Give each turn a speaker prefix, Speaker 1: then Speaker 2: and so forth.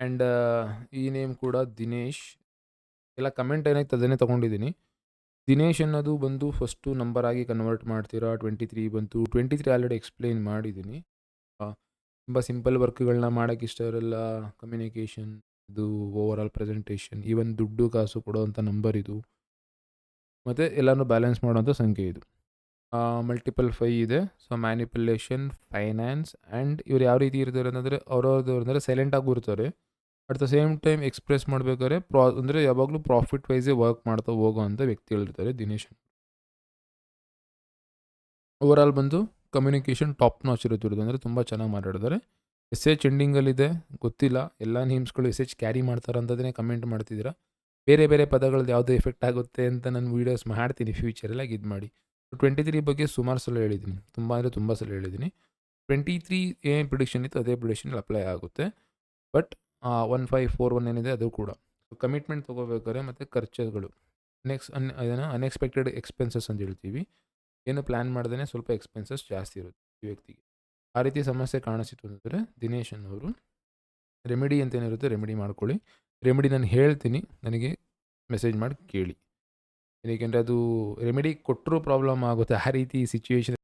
Speaker 1: And ಈ name ಕೂಡ ದಿನೇಶ್. ಎಲ್ಲ ಕಮೆಂಟ್ ಏನಾಯ್ತು ಅದನ್ನೇ ತೊಗೊಂಡಿದ್ದೀನಿ. ದಿನೇಶ್ ಅನ್ನೋದು ಬಂದು ಫಸ್ಟು ನಂಬರ್ ಆಗಿ ಕನ್ವರ್ಟ್ ಮಾಡ್ತೀರಾ? ಟ್ವೆಂಟಿ ತ್ರೀ ಬಂತು. ಟ್ವೆಂಟಿ ತ್ರೀ ಆಲ್ರೆಡಿ ಎಕ್ಸ್ಪ್ಲೈನ್ ಮಾಡಿದ್ದೀನಿ. ತುಂಬ ಸಿಂಪಲ್ ವರ್ಕ್ಗಳನ್ನ ಮಾಡೋಕ್ಕೆ ಇಷ್ಟ ಇರಲ್ಲ. ಕಮ್ಯುನಿಕೇಷನ್ ಇದು ಓವರ್ ಆಲ್ ಪ್ರೆಸೆಂಟೇಷನ್, ಈವನ್ ದುಡ್ಡು ಕಾಸು ಕೊಡೋವಂಥ ನಂಬರ್ ಇದು. ಮತ್ತು ಎಲ್ಲನೂ ಬ್ಯಾಲೆನ್ಸ್ ಮಾಡೋವಂಥ ಸಂಖ್ಯೆ ಇದು. ಮಲ್ಟಿಪಲ್ ಫೈ ಇದೆ. ಸೊ ಮ್ಯಾನಿಪುಲೇಷನ್ ಫೈನಾನ್ಸ್ ಆ್ಯಂಡ್ ಇವ್ರು ಯಾವ ರೀತಿ ಇರ್ತಾರೆ ಅಂತಂದರೆ, ಅವ್ರವ್ರದ್ದು ಅಂದರೆ ಸೈಲೆಂಟಾಗಿ ಇರ್ತಾರೆ. At the same time express ಮಾಡ್ಬೇಕಾದ್ರೆ ಪ್ರಾ ಅಂದರೆ ಯಾವಾಗಲೂ ಪ್ರಾಫಿಟ್ ವೈಸೇ ವರ್ಕ್ ಮಾಡ್ತಾ ಹೋಗೋ ಅಂಥ ವ್ಯಕ್ತಿಗಳಿರ್ತಾರೆ ದಿನೇಶ್ ಓವರ್ ಆಲ್ ಬಂದು ಕಮ್ಯುನಿಕೇಷನ್ ಟಾಪ್ ನಾಚ್ ಇರುತ್ತೆ ಅಂದರೆ ತುಂಬ ಚೆನ್ನಾಗಿ ಮಾತಾಡಿದ್ದಾರೆ ಎಸ್ ಎಚ್ ಎಂಡಿಂಗಲ್ಲಿದೆ ಗೊತ್ತಿಲ್ಲ. ಎಲ್ಲ ನೇಮ್ಸ್ಗಳು ಎಸ್ ಎಚ್ ಕ್ಯಾರಿ ಮಾಡ್ತಾರೆ ಅಂತದೇ ಕಮೆಂಟ್ ಮಾಡ್ತಿದ್ದೀರಾ? ಬೇರೆ ಬೇರೆ ಪದಗಳದ್ದು ಯಾವುದೇ ಎಫೆಕ್ಟ್ ಆಗುತ್ತೆ ಅಂತ ನಾನು ವೀಡಿಯೋಸ್ ಮಾಡ್ತೀನಿ ಫ್ಯೂಚರಲ್ಲಾಗಿ ಇದು ಮಾಡಿ. ಟ್ವೆಂಟಿ ತ್ರೀ ಬಗ್ಗೆ ಸುಮಾರು ಸಲ ಹೇಳಿದ್ದೀನಿ. ತುಂಬ ಅಂದರೆ ತುಂಬ ಸಲ ಹೇಳಿದ್ದೀನಿ. ಟ್ವೆಂಟಿ ತ್ರೀ ಏನು ಪ್ರಿಡಿಕ್ಷನ್ ಇತ್ತು, ಅದೇ ಪ್ರಿಡಿಕ್ಷನ್ ಅಪ್ಲೈ ಆಗುತ್ತೆ. But one five four one ಏನಿದೆ ಅದು ಕೂಡ. ಕಮಿಟ್ಮೆಂಟ್ ತೊಗೋಬೇಕಾದ್ರೆ ಮತ್ತು ಖರ್ಚುಗಳು. ನೆಕ್ಸ್ಟ್ ಅನ್ ಅದನ್ನು ಅನ್ಎಕ್ಸ್ಪೆಕ್ಟೆಡ್ ಎಕ್ಸ್ಪೆನ್ಸಸ್ ಅಂತ ಹೇಳ್ತೀವಿ. ಏನು ಪ್ಲ್ಯಾನ್ ಮಾಡ್ದೇ ಸ್ವಲ್ಪ ಎಕ್ಸ್ಪೆನ್ಸಸ್ ಜಾಸ್ತಿ ಇರುತ್ತೆ ಈ ವ್ಯಕ್ತಿಗೆ. ಆ ರೀತಿ ಸಮಸ್ಯೆ ಕಾಣಿಸಿತು ಅಂದರೆ ದಿನೇಶ್ ಅನ್ನೋರು ರೆಮಿಡಿ ಅಂತ ಏನಿರುತ್ತೆ ರೆಮಿಡಿ ಮಾಡ್ಕೊಳ್ಳಿ. ರೆಮಿಡಿ ನಾನು ಹೇಳ್ತೀನಿ, ನನಗೆ ಮೆಸೇಜ್ ಮಾಡಿ ಕೇಳಿ. ಏಕೆಂದರೆ ಅದು ರೆಮಿಡಿ ಕೊಟ್ಟರೂ ಪ್ರಾಬ್ಲಮ್ ಆಗುತ್ತೆ ಆ ರೀತಿ ಸಿಚುವೇಶನ್